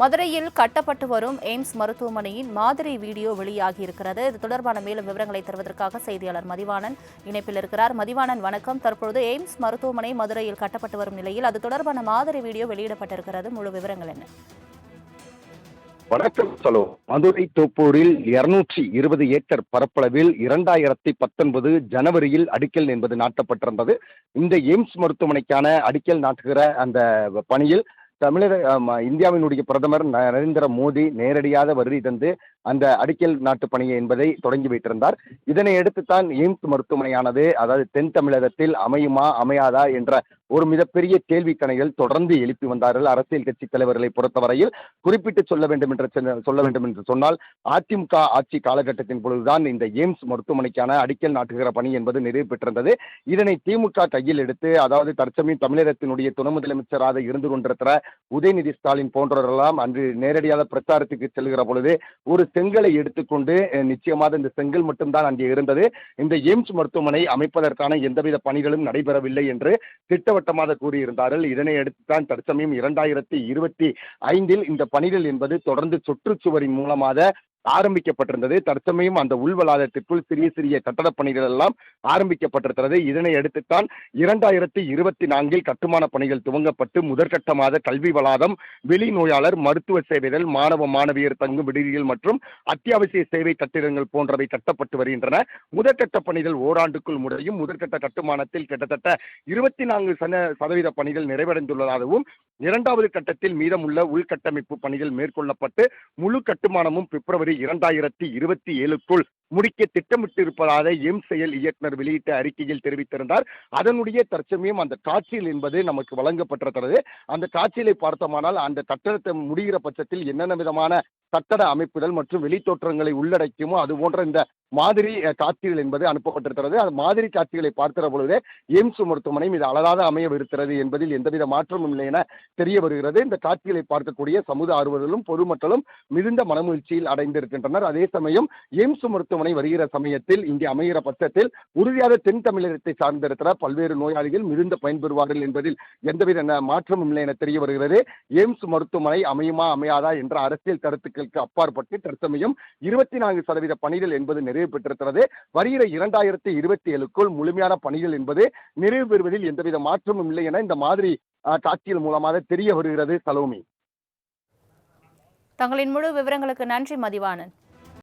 மதுரையில் கட்டப்பட்டு வரும் எய்ம்ஸ் மருத்துவமனையின் மாதிரி வீடியோ வெளியாகி இருக்கிறது. இது தொடர்பான மேலும் விவரங்களை தருவதற்காக செய்தியாளர் மதிவாணன் இணைப்பில் இருக்கிறார். மதிவாணன் வணக்கம். தற்பொழுது எய்ம்ஸ் மருத்துவமனை மதுரையில் கட்டப்பட்டு வரும் நிலையில் அது தொடர்பான மாதிரி வீடியோ வெளியிடப்பட்டிருக்கிறது. முழு விவரங்கள் என்ன? வணக்கம் சலோ மதுரை தோப்பூரில் இருநூற்றி இருபது ஏக்கர் பரப்பளவில் இரண்டாயிரத்தி பத்தொன்பது ஜனவரியில் அடிக்கல் என்பது நாட்டப்பட்டிருந்தது. இந்த எய்ம்ஸ் மருத்துவமனைக்கான அடிக்கல் நாட்டுகிற அந்த பணியில் தமிழக இந்தியாவினுடைய பிரதமர் ந- நரேந்திர மோடி நேரடியாக வருகை தந்து அந்த அடிக்கல் நாட்டு பணி என்பதை தொடங்கி வைத்திருந்தார். இதனை அடுத்துத்தான் எய்ம்ஸ் மருத்துவமனையானது அதாவது தென் தமிழகத்தில் அமையுமா அமையாதா என்ற ஒரு மிகப்பெரிய கேள்விக்கணைகள் தொடர்ந்து எழுப்பி வந்தார்கள் அரசியல் கட்சி தலைவர்களை பொறுத்தவரையில். குறிப்பிட்டு சொல்ல வேண்டும் என்று சொல்ல வேண்டும் என்று சொன்னால் அதிமுக ஆட்சி காலகட்டத்தின் பொழுதுதான் இந்த எய்ம்ஸ் மருத்துவமனைக்கான அடிக்கல் நாட்டுகிற பணி என்பது நிறைவு பெற்றிருந்தது. இதனை திமுக கையில் எடுத்து அதாவது தற்சமயம் தமிழகத்தினுடைய துணை முதலமைச்சராக இருந்து கொண்டிருக்கிற உதயநிதி ஸ்டாலின் போன்றவரெல்லாம் அன்று நேரடியாக பிரச்சாரத்துக்கு செல்கிற பொழுது ஒரு செங்கலை எடுத்துக்கொண்டு நிச்சயமாக இந்த செங்கல் மட்டும்தான் அங்கே இருந்தது. இந்த எய்ம்ஸ் மருத்துவமனை அமைப்பதற்கான எந்தவித பணிகளும் நடைபெறவில்லை என்று திட்டவட்டமாக கூறியிருந்தார்கள். இதனை அடுத்துதான் தற்சமயம் இரண்டாயிரத்தி இருபத்தி ஐந்தில் இந்த பணிகள் என்பது தொடர்ந்து சுற்றுச்சுவரின் மூலமாக ஆரம்பிக்கப்பட்டிருந்தது. தற்சமயம் அந்த உள்வளாகத்திற்குள் சிறிய சிறிய கட்டடப் பணிகள் எல்லாம் ஆரம்பிக்கப்பட்டிருக்கிறது. இதனை அடுத்துத்தான் இரண்டாயிரத்தி இருபத்தி நான்கில் கட்டுமான பணிகள் துவங்கப்பட்டு முதற்கட்டமாக கல்வி வளாகம் வெளி நோயாளர் மருத்துவ சேவைகள் மாணவ மாணவியர் தங்கும் விடுதிகள் மற்றும் அத்தியாவசிய சேவை கட்டிடங்கள் போன்றவை கட்டப்பட்டு வருகின்றன. முதற்கட்ட பணிகள் ஓராண்டுக்குள் முடியும். முதற்கட்ட கட்டுமானத்தில் கிட்டத்தட்ட இருபத்தி நான்கு சன சதவீத பணிகள் நிறைவடைந்துள்ளதாகவும் இரண்டாவது கட்டத்தில் மீதமுள்ள உள்கட்டமைப்பு பணிகள் மேற்கொள்ளப்பட்டு முழு கட்டுமானமும் பிப்ரவரி இரண்டாயிரத்தி இருபத்தி ஏழுக்குள் முடிக்க திட்டமிட்டிருப்பதாக எம் செயல் இயக்குனர் வெளியிட்ட அறிக்கையில் தெரிவித்திருந்தார். அதனுடைய தற்சமயம் அந்த காட்சியில் என்பது நமக்கு வழங்கப்பட்டிருக்கிறது. அந்த காட்சியை பார்த்தோமானால் அந்த கட்டடத்தை முடிகிற பட்சத்தில் என்னென்ன விதமான கட்டட அமைப்புகள் மற்றும் வெளித்தோற்றங்களை உள்ளடக்கியுமோ அது போன்ற இந்த மாதிரி காட்சிகள் என்பது அனுப்பப்பட்டிருக்கிறது. அந்த மாதிரி காட்சிகளை பார்க்கிற பொழுதே எய்ம்ஸ் மருத்துவமனை இது அழகாக அமையவிருக்கிறது என்பதில் எந்தவித மாற்றமும் இல்லை என தெரிய வருகிறது. இந்த காட்சிகளை பார்க்கக்கூடிய சமூக ஆர்வலர்களும் பொதுமக்களும் மிகுந்த மனமகிழ்ச்சியில் அடைந்திருக்கின்றனர். அதே சமயம் எய்ம்ஸ் மருத்துவமனை வருகிற சமயத்தில் இங்கே அமைகிற பட்சத்தில் உறுதியாக தென் தமிழகத்தை சார்ந்திருக்கிற பல்வேறு நோயாளிகள் மிகுந்த பயன்பெறுவார்கள் என்பதில் எந்தவித மாற்றமும் இல்லை என தெரிய வருகிறது. எய்ம்ஸ் மருத்துவமனை அமையுமா அமையாதா என்ற அரசியல் கருத்துக்களுக்கு அப்பாற்பட்டு தற்சமயம் இருபத்தி நான்கு சதவீத பணிகள் என்பது நிறைவு பெற்றிருக்கிறது. வருகிற இரண்டாயிரத்தி இருபத்தி ஏழுக்குள் முழுமையான பணிகள் என்பது நிறைவு பெறுவதில் எந்தவித மாற்றமும் இல்லை என இந்த மாதிரி அஹ், காட்சிகள் மூலமாக தெரிய வருகிறது சலோமி. தங்களின் முழு விவரங்களுக்கு நன்றி மதிவானன்